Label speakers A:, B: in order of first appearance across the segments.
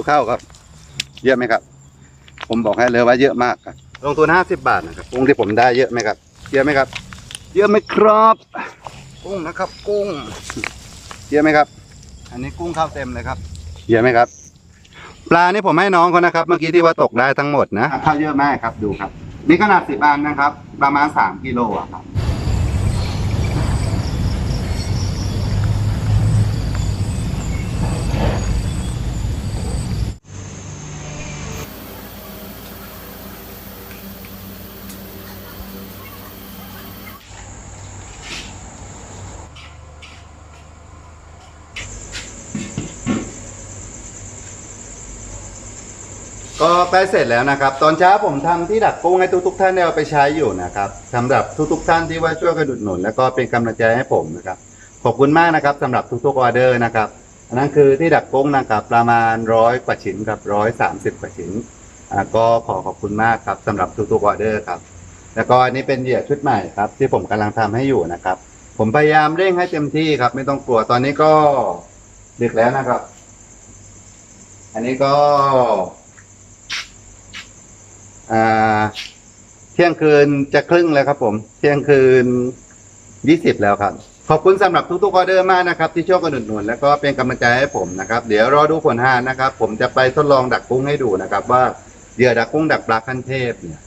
A: ดูเข้าครับ เยอะไหมครับ ผมบอกให้เลยว่าเยอะมากครับลงทุนห้าสิบบาทนะครับกุ้งที่ผมได้เยอะไหมครับ เยอะไหมครับ เยอะไหมครับกุ้งนะครับ กุ้ง เยอะไหมครับ อันนี้กุ้งเข้าเต็มเลยครับ เยอะไหมครับ ปลานี่ผมให้น้องเขานะครับ เมื่อกี้ที่ว่าตกได้ทั้งหมดนะข้าวเยอะมากครับดูครับ นี่ขนาดสิบอันนะครับ ประมาณสามกิโลอะครับ ก็ใกล้เสร็จแล้วนะครับ ตอนเช้าผมทำที่ดักกุ้งให้ทุกๆท่านได้เอาไปใช้อยู่นะครับสำหรับทุกๆท่านที่ว่าช่วยกันอุดหนุน แล้วก็เป็นกำลังใจให้ผมนะครับ ขอบคุณมากนะครับสำหรับทุกๆออเดอร์นะครับอันนั้นคือที่ดักกุ้งนะครับประมาณร้อยกว่าชิ้นครับร้อยสามสิบกว่าชิ้นอ่าก็ขอขอบคุณมากครับสำหรับทุกๆออเดอร์ครับแล้วก็อันนี้เป็นเหยื่อชุดใหม่ครับ ที่ผมกำลังทำให้อยู่นะครับ ผมพยายามเร่งให้เต็มที่ครับ ไม่ต้องกลัวตอนนี้ก็ดึกแล้วนะครับ อันนี้ก็ เที่ยงคืนจะครึ่งแล้วครับ ผม เที่ยงคืนยี่สิบแล้วครับ ขอบคุณสำหรับทุกๆออเดอร์มากนะครับ ที่ช่วยกันหนุนๆแล้วก็เป็นกำลังใจให้ผมนะครับ เดี๋ยวรอดูผลงานนะครับ ผมจะไปทดลองดักกุ้งให้ดูนะครับ ว่าเหยื่อดักกุ้งดักปลาขั้นเทพเนี่ย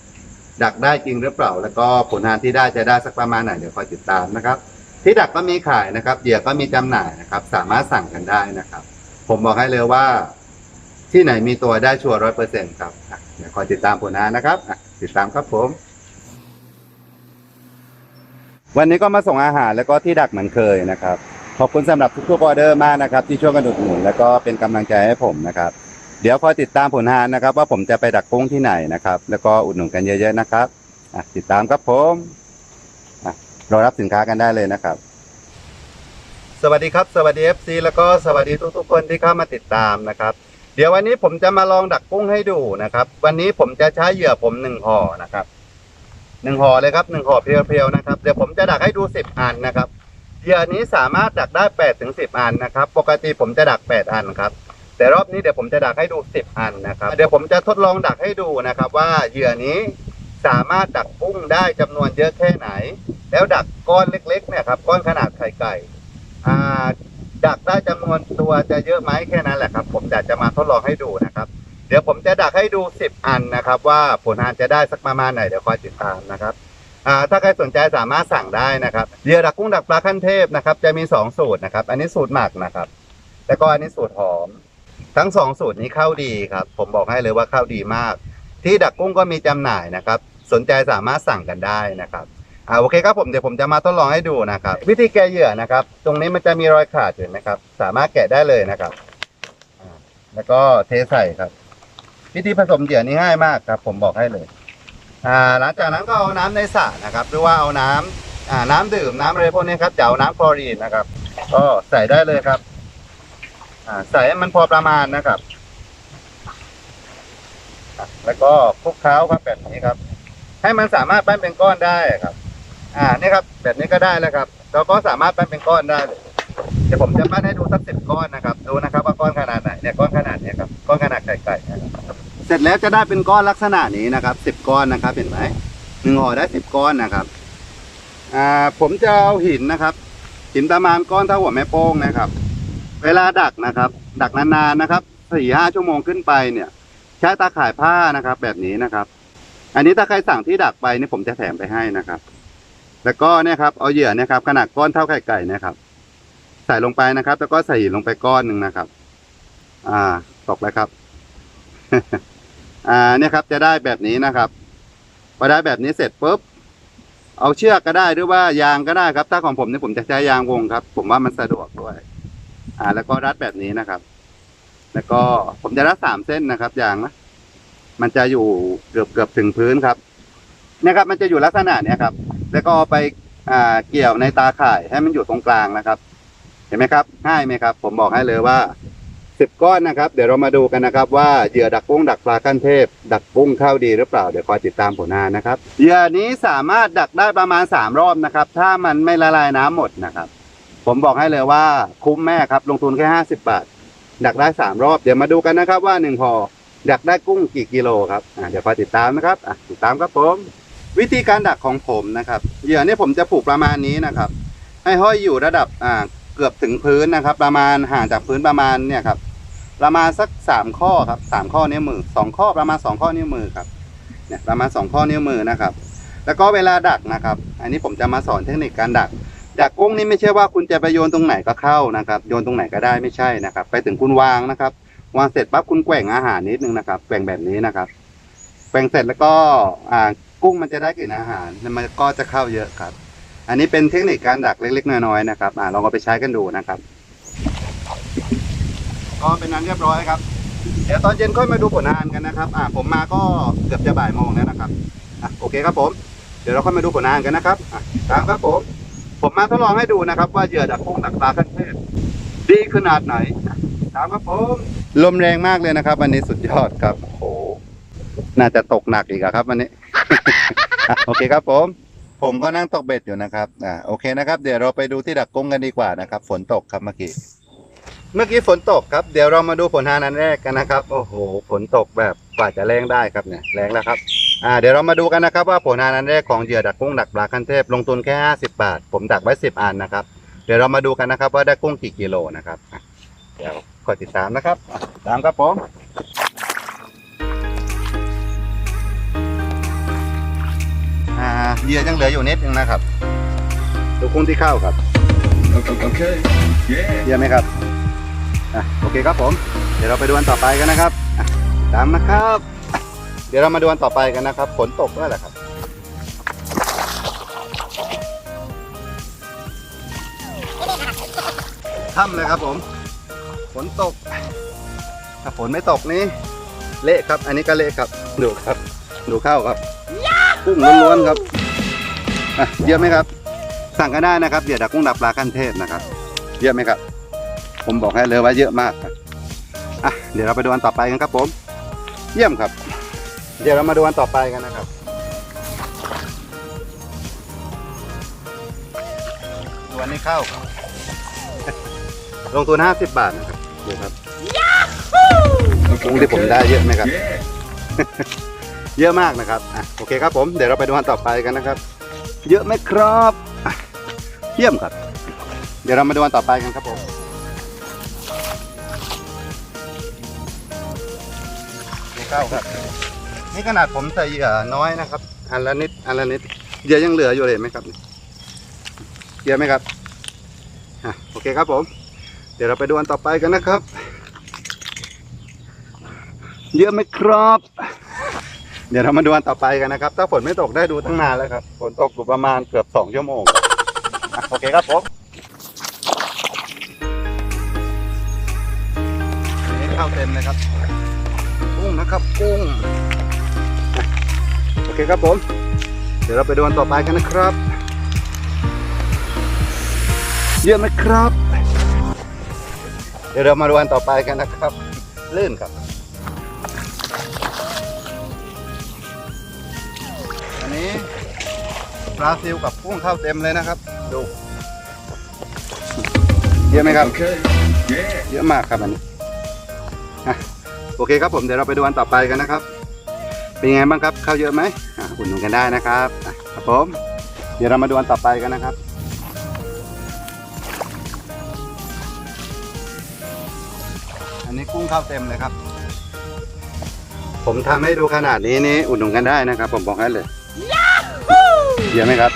A: ดักได้จริงหรือเปล่า แล้วก็ผลงานที่ได้จะได้สักประมาณไหนเดี๋ยวคอยติดตามนะครับ ที่ดักก็มีขายนะครับเหยื่อก็มีจำหน่ายนะครับ สามารถสั่งกันได้นะครับ ผมบอกให้เลยว่า ที่ไหนมีตัวได้ชัวร์ร้อยเปอร์เซ็นต์ครับอะเดี๋ยวคอยติดตามผลงานนะครับอะติดตามครับผม วันนี้ก็มาส่งอาหารแล้วก็ที่ดักเหมือนเคยนะครับ ขอบคุณสำหรับทุกๆออเดอร์มากนะครับ ที่ช่วยกันอุดหนุนแล้วก็เป็นกำลังใจให้ผมนะครับ เดี๋ยวคอยติดตามผลงานนะครับ ว่าผมจะไปดักกุ้งที่ไหนนะครับ แล้วก็อุดหนุนกันเยอะ ๆนะครับอะติดตามครับผมอะรอรับสินค้ากันได้เลยนะครับ สวัสดีครับ สวัสดี FC แล้วก็สวัสดีทุกๆคนที่เข้ามาติดตามนะครับ เดี๋ยววันนี้ผมจะมาลองดักกุ้งให้ดูนะครับ วันนี้ผมจะใช้เหยื่อผมหนึ่งห่อนะครับหนึ่งห่อเลยครับหนึ่งห่อเพียวๆนะครับเดี๋ยวผมจะดักให้ดูสิบอันนะครับเหยื่อนี้สามารถดักได้แปดถึงสิบอันนะครับ ปกติผมจะดักแปดอันครับ แต่รอบนี้เดี๋ยวผมจะดักให้ดูสิบอันนะครับ เดี๋ยวผมจะทดลองดักให้ดูนะครับ ว่าเหยื่อนี้สามารถดักกุ้งได้จำนวนเยอะแค่ไหน แล้วดักก้อนเล็กๆเนี่ยครับก้อนขนาดไข่ไก่อ่า ดักได้จำนวนตัวจะเยอะไหมแค่นั้นแหละครับ ผมอยากจะมาทดลองให้ดูนะครับ เดี๋ยวผมจะดักให้ดู 10 อันนะครับ ว่าผลงานจะได้สักประมาณไหนเดี๋ยวคอยติดตามนะครับถ้าใครสนใจสามารถสั่งได้นะครับเหยื่อดักกุ้งดักปลาขั้นเทพนะครับ จะมี 2 สูตรนะครับ อันนี้สูตรหมักนะครับ แล้วก็อันนี้สูตรหอม ทั้งสองสูตรนี้เข้าดีครับ ผมบอกให้เลยว่าเข้าดีมาก ที่ดักกุ้งก็มีจำหน่ายนะครับ สนใจสามารถสั่งกันได้นะครับ อ่าโอเคครับผมเดี๋ยวผมจะมาทดลองให้ดูนะครับ วิธีแกะเหยื่อนะครับ ตรงนี้มันจะมีรอยขาดอยู่นะครับ สามารถแกะได้เลยนะครับอ่าแล้วก็เทใส่ครับ วิธีผสมเหยื่อนี่ง่ายมากครับ ผมบอกให้เลยอ่าหลังจากนั้นก็เอาน้ำในสระนะครับ หรือว่าเอาน้ำอ่าน้ำดื่มน้ำอะไรพวกนี้ครับจะเอาน้ำคลอรีนนะครับ ก็ใส่ได้เลยครับอ่าใส่ให้มันพอประมาณนะครับอะแล้วก็คลุกเคล้าครับแบบนี้ครับ ให้มันสามารถปั้นเป็นก้อนได้ครับ อ่านี่ครับ แบบนี้ก็ได้แล้วครับ เราก็สามารถปั้นเป็นก้อนได้เลยเดี๋ยวผมจะปั้นให้ดูสักสิบก้อนนะครับ ดูนะครับว่าก้อนขนาดไหนเนี่ยก้อนขนาดเนี้ยครับก้อนขนาดไก่ๆนะครับเสร็จแล้วจะได้เป็นก้อนลักษณะนี้นะครับสิบก้อนนะครับเห็นไหมหนึ่งห่อได้สิบก้อนนะครับอ่าผมจะเอาหินนะครับ หินประมาณก้อนเท่าหัวแม่โป้งนะครับ เวลาดักนะครับ ดักนานๆนะครับสี่ห้าชั่วโมงขึ้นไปเนี่ย ใช้ตาข่ายผ้านะครับ แบบนี้นะครับ อันนี้ถ้าใครสั่งที่ดักไปนี่ผมจะแถมไปให้นะครับ แล้วก็เนี่ยครับเอาเหยื่อเนี่ยครับขนาดก้อนเท่าไข่ไก่เนะครับ ใส่ลงไปนะครับ แล้วก็ใส่หินลงไปก้อนหนึ่งนะครับ อ่า ตกแล้วครับ อ่าเนี่ยครับ จะได้แบบนี้นะครับพอได้แบบนี้เสร็จปุ๊บเอาเชือกก็ได้หรือว่ายางก็ได้ครับ ถ้าของผมเนี่ยผมจะใช้ยางวงครับ ผมว่ามันสะดวกด้วย อ่า แล้วก็รัดแบบนี้นะครับ แล้วก็ผมจะรัดสามเส้นนะครับยางนะมันจะอยู่เกือบเกือบถึงพื้นครับเนี่ยครับ มันจะอยู่ลักษณะเนี้ยครับ แล้วก็ไปอ่าเกี่ยวในตาข่ายให้มันอยู่ตรงกลางนะครับ เห็นไหมครับ ง่ายไหมครับ ผมบอกให้เลยว่าสิบก้อนนะครับ เดี๋ยวเรามาดูกันนะครับ ว่าเหยื่อดักกุ้งดักปลาขั้นเทพ ดักกุ้งเข้าดีหรือเปล่าเดี๋ยวคอยติดตามผลงานนะครับเหยื่อนี้สามารถดักได้ประมาณสามรอบนะครับ ถ้ามันไม่ละลายน้ำหมดนะครับ ผมบอกให้เลยว่าคุ้มแม่ครับ ลงทุนแค่ห้าสิบบาท ดักได้สามรอบเดี๋ยวมาดูกันนะครับ ว่าหนึ่งพอดักได้กุ้งกี่กิโลครับเดี๋ยวคอยติดตามนะครับติดตามครับผม วิธีการดักของผมนะครับเหยื่อเนี่ยผมจะผูกประมาณนี้นะครับ ให้ห้อยอยู่ระดับอ่าเกือบถึงพื้นนะครับ ประมาณห่างจากพื้นประมาณเนี่ยครับประมาณสักสามข้อครับสามข้อนิ้วมือสองข้อประมาณสองข้อนิ้วมือครับเนี่ยประมาณสองข้อนิ้วมือนะครับ แล้วก็เวลาดักนะครับ อันนี้ผมจะมาสอนเทคนิคการดักดักกุ้งนี่ไม่ใช่ว่าคุณจะไปโยนตรงไหนก็เข้านะครับ โยนตรงไหนก็ได้ไม่ใช่นะครับ ไปถึงคุณวางนะครับ วางเสร็จปั๊บคุณแกว่งอาหารนิดนึงนะครับแกว่งแบบนี้นะครับแกว่งเสร็จแล้วก็อ่า กุ้งมันจะได้กลิ่นอาหารแล้วมันก็จะเข้าเยอะครับ อันนี้เป็นเทคนิคการดักเล็ก ๆ น้อยๆนะครับอ่าลองเอาไปใช้กันดูนะครับ ก็เป็นนั้นเรียบร้อยครับ เดี๋ยวตอนเย็นค่อยมาดูผลงานกันนะครับ อ่าผมมาก็เกือบจะบ่ายโมงแล้วนะครับอะโอเคครับผม เดี๋ยวเราค่อยมาดูผลงานกันนะครับอะตามครับผม ผมมาทดลองให้ดูนะครับ ว่าเหยื่อดักกุ้งดักปลาขั้นเทพดีขนาดไหนอะตามครับผมลมแรงมากเลยนะครับ วันนี้สุดยอดครับโอ้โหน่าจะตกหนักอีกอะครับวันนี้ อะโอเคครับผม ผมก็นั่งตกเบ็ดอยู่นะครับอ่าโอเคนะครับ เดี๋ยวเราไปดูที่ดักกุ้งกันดีกว่านะครับ ฝนตกครับเมื่อกี้ เมื่อกี้ฝนตกครับเดี๋ยวเรามาดูผลงานันแรกกันนะครับ โอ้โหฝนตกแบบกว่าจะแรงได้ครับเนี่ยแรงแล้วครับอ่าเดี๋ยวเรามาดูกันนะครับ ว่าผลงานันแรกของเหยื่อดักกุ้งดักปลาคันเทพลงทุนแค่50บาท ผมดักไว้10อันนะครับ เดี๋ยวเรามาดูกันนะครับ ว่าได้กุ้งกี่กิโลนะครับอะเดี๋ยวคอยติดตามนะครับ ตามครับผม เหยื่อยังเหลืออยู่นิดนึงนะครับดูกุ้งที่เข้าครับ
B: Okay. Yeah.
A: เยี่ยมไหมครับอะโอเคครับผม เดี๋ยวเราไปดูอันต่อไปกันนะครับอะตามนะครับอะเดี๋ยวเรามาดูอันต่อไปกันนะครับฝนตกด้วยแหละครับค่ำเลยครับผมฝนตก ถ้าฝนไม่ตกนี่เละครับ อันนี้ก็เละครับ ดูครับ ดูเข้าครับกุ้งล้วนๆครับ อะเยี่ยมไหมครับ สั่งกันได้นะครับเดี๋ยวดักกุ้งดักปลาขั้นเทพนะครับ เยอะไหมครับ ผมบอกให้เลยว่าเยอะมากครับอะเดี๋ยวเราไปดูอันต่อไปกันครับผม เยี่ยมครับ เดี๋ยวเรามาดูอันต่อไปกันนะครับดูอันนี้เข้าครับลงทุน50 บาทนะครับดูครับกุ้งที่ผมได้เยอะไหมครับ
B: Yeah.
A: เยอะมากนะครับอะโอเคครับผม เดี๋ยวเราไปดูอันต่อไปกันนะครับ เยอะไหมครับอะเยี่ยมครับ เดี๋ยวเรามาดูอันต่อไปกันครับผมนี่เข้าครับ นี่ขนาดผมใส่เหยื่อน้อยนะครับ อันละนิด อันละนิด เหยื่อยังเหลืออยู่เลยเห็นไหมครับเยอะไหมครับอะโอเคครับผม เดี๋ยวเราไปดูอันต่อไปกันนะครับ เยอะไหมครับ เดี๋ยวเรามาดูอันต่อไปกันนะครับ ถ้าฝนไม่ตกได้ดูตั้งนานแล้วครับฝนตกอยู่ประมาณเกือบสองชั่วโมงอะโอเคครับผมนนี้เข้าเต็มเลยครับ กุ้งนะครับกุ้งโอเคครับผม เดี๋ยวเราไปดูอันต่อไปกันนะครับ เยอะไหมครับ เดี๋ยวเรามาดูอันต่อไปกันนะครับ ลื่นครับ นี้ปลาซิลกับกุ้งเข้าเต็มเลยนะครับ ดู เยอะไหมครับ
B: Okay. Yeah.
A: เยอะมากครับอันนี้โอเคครับผมเดี๋ยวเราไปดูอันต่อไปกันนะครับ เป็นไงบ้างครับเข้าเยอะไหมอะอุดหนุนกันได้นะครับอะครับผมเดี๋ยวเรามาดูอันต่อไปกันนะครับอันนี้กุ้งเข้าเต็มเลยครับ ผมทำให้ดูขนาดนี้นี่อุดหนุนกันได้นะครับ ผมบอกให้เลย เยอะไหมครับ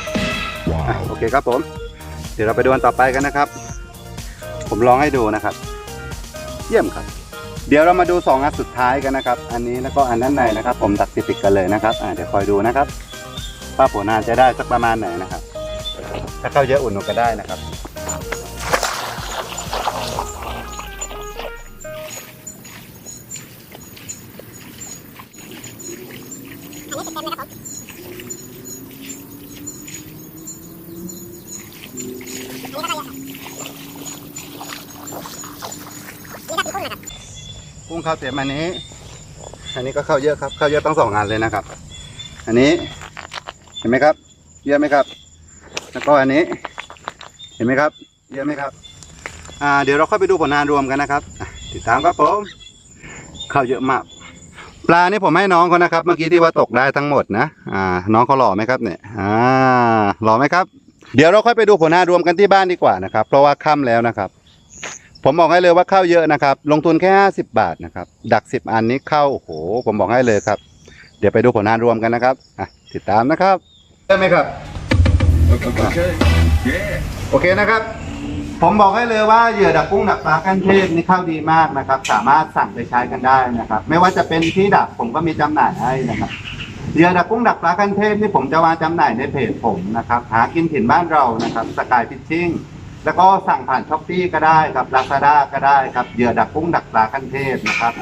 A: อะโอเคครับผม เดี๋ยวเราไปดูอันต่อไปกันนะครับ ผมลองให้ดูนะครับ เยี่ยมครับ เดี๋ยวเรามาดูสองอันสุดท้ายกันนะครับ อันนี้แล้วก็อันนั้นในนะครับ ผมตัดติดติดๆกันเลยนะครับอ่าเดี๋ยวคอยดูนะครับว่าผลงานจะได้สักประมาณไหนนะครับ ถ้าเข้าเยอะอุ่นหนุนก็ได้นะครับ ข้าวเต็มอันนี้ อันนี้ก็เข้าเยอะครับ เข้าเยอะทั้งสองงานเลยนะครับ อันนี้เห็นไหมครับ เยอะไหมครับ แล้วก็อันนี้ เห็นไหมครับ เยอะไหมครับ อ่า เดี๋ยวเราค่อยไปดูผลงานรวมกันนะครับ ติดตามครับผมข้าวเยอะมาก ปลานี่ผมให้น้องเขานะครับ เมื่อกี้ที่ว่าตกได้ทั้งหมดนะ อ่า น้องเขาหล่อไหมครับเนี่ย อ่า หล่อไหมครับ เดี๋ยวเราค่อยไปดูผลงานรวมกันที่บ้านดีกว่านะครับ เพราะว่าค่ำแล้วนะครับ ผมบอกให้เลยว่าข้าวเยอะนะครับ ลงทุนแค่ห้าสิบาทนะครับ ดักสิบอันนี้เข้าโอ้โห ผมบอกให้เลยครับ เดี๋ยวไปดูผลงานรวมกันนะครับอะติดตามนะครับ ได้ไหมครับ
B: Okay. Yeah.
A: โอเคนะครับ ผมบอกให้เลยว่าเหยื่อดักกุ้งดักปลาขั้นเทพนี่เข้าดีมากนะครับ สามารถสั่งไปใช้กันได้นะครับ ไม่ว่าจะเป็นที่ดักผมก็มีจำหน่ายให้นะครับเหยื่อดักกุ้งดักปลาขั้นเทพนี่ผมจะวางจำหน่ายในเพจผมนะครับ หากินถิ่นบ้านเรานะครับ สกายฟิชชิ่ง แล้วก็สั่งผ่านช้อปปี้ก็ได้ครับลาซาด้าก็ได้ครับเหยื่อดักกุ้งดักปลาขั้นเทพนะครับ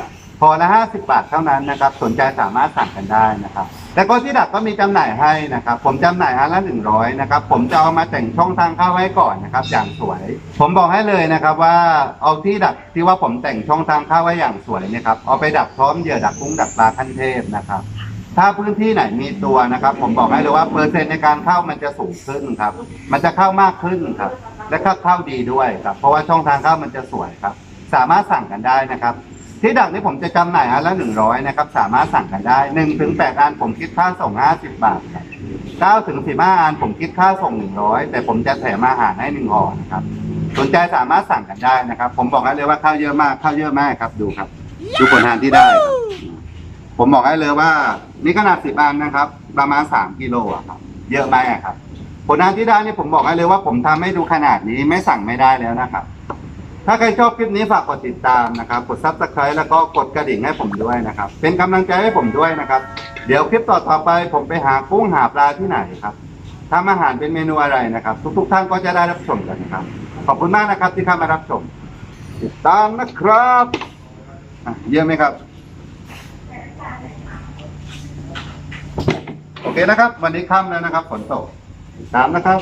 A: พอละห้าสิบาทเท่านั้นนะครับ สนใจสามารถสั่งกันได้นะครับ แล้วก็ที่ดักก็มีจำหน่ายให้นะครับ ผมจำหน่ายอันละหนึ่งร้อยนะครับ ผมจะเอามาแต่งช่องทางเข้าไว้ก่อนนะครับ อย่างสวย ผมบอกให้เลยนะครับว่าเอาที่ดักที่ว่าผมแต่งช่องทางเข้าไว้อย่างสวยเนะครับ เอาไปดักพร้อมเหยื่อดักกุ้งดักปลาขั้นเทพนะครับ ถ้าพื้นที่ไหนมีตัวนะครับ ผมบอกให้เลยว่าเปอร์เซ็นต์ในการเข้ามันจะสูงขึ้นครับ มันจะเข้ามากขึ้นครับ และก็เข้าดีด้วยครับ เพราะว่าช่องทางเข้ามันจะสวยครับ สามารถสั่งกันได้นะครับ ที่ดักนี้ผมจะจำหน่ายอันละหนึ่งร้อยนะครับ สามารถสั่งกันได้หนึ่งถึงแปดอันผมคิดค่าส่งห้าสิบบาทครับเก้าถึงสิบห้าอันผมคิดค่าส่งหนึ่งร้อยแต่ผมจะแถมอาหารให้หนึ่งห่อนะครับ สนใจสามารถสั่งกันได้นะครับ ผมบอกให้เลยว่าข้าวเยอะมากข้าวเยอะมากครับ ดูครับ ดูผลงานที่ได้ครับผมบอกให้เลยว่านี่ขนาดสิบอันนะครับ ประมาณสามกิโลอะครับ เยอะมากครับ ผลงานที่ได้นี่ผมบอกให้เลยว่าผมทำให้ดูขนาดนี้ไม่สั่งไม่ได้แล้วนะครับ ถ้าใครชอบคลิปนี้ฝากกดติดตามนะครับ กดซับสไครต์แล้วก็กดกระดิ่งให้ผมด้วยนะครับ เป็นกำลังใจให้ผมด้วยนะครับ เดี๋ยวคลิปต่อๆไป ผมไปหากุ้งหาปลาที่ไหนครับทำอาหารเป็นเมนูอะไรนะครับ ทุกๆ ท่านก็จะได้รับชมกันนะครับ ขอบคุณมากนะครับที่เข้ามารับชม ติดตามนะครับอะเยี่ยมไหมครับ โอเคนะครับ วันนี้ค่ำแล้วนะครับฝนตก ตามนะครับ